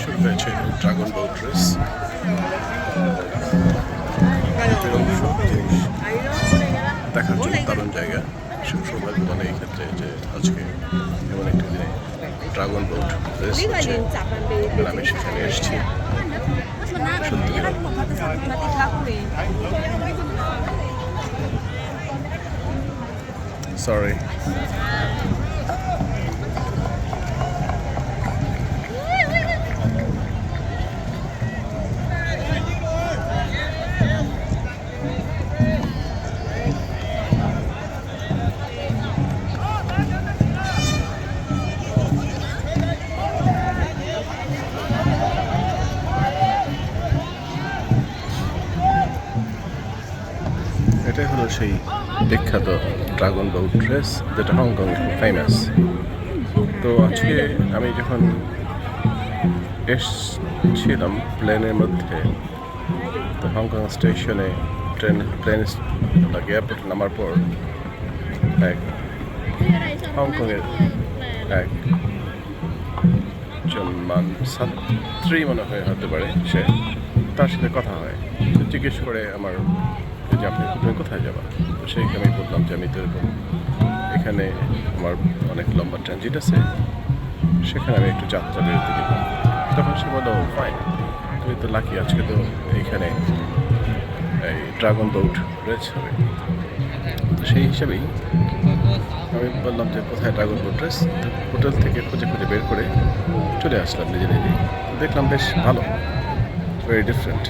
শুরু হয়েছে dragon boat race দেখার জন্য দারুণ জায়গা। শুভ সৌভাগ্য বলে মানে এই ক্ষেত্রে যে আজকে এমন একটি দিনে ড্রাগন বোট রেস হচ্ছে। মানে আমি সেখানে এসেছি। সরি এটাই হলো সেই বিখ্যাত ড্রাগন বোট ড্রেস, যেটা হংকং ফেমাস তো আজকে আমি যখন এসছিলাম প্লেনের মধ্যে, তো হংকং স্টেশনে ট্রেন, প্লেন এয়ারপোর্টে নামার পর এক হংকংয়ের এক জন মান ছাত্রী মনে হয় হতে পারে সে, তার সাথে কথা হয়। জিজ্ঞেস করে আমার যে আপনি তুমি কোথায় যাবা তো সেইখানে আমি বললাম যে আমি তো এরকম এখানে আমার অনেক লম্বা ট্রানজিট আছে, সেখানে আমি একটু যাত্রা বেরোতে দিব তখন সে বলল ফাইন তুমি তো লাকি আজকে তো এইখানে এই ড্রাগন বোট রয়েছে হবে। সেই হিসাবেই আমি বললাম যে, কোথায় ড্রাগন বোট রেস হোটেল থেকে খুঁজে খুঁজে বের করে চলে আসলাম নিজে নিজেই দেখলাম বেশ ভালো ভেরি ডিফারেন্ট